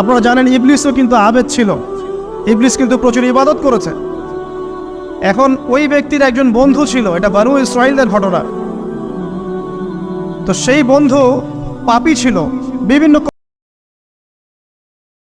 আপনারা জানেন ইবলিসও কিন্তু আবেদ ছিল। ইবলিস কিন্তু প্রচুর ইবাদত করেছে। এখন ওই ব্যক্তির একজন বন্ধু ছিল, এটা বানু ইসরায়েলদের ঘটনা। তো সেই বন্ধু পাপি ছিল, বিভিন্ন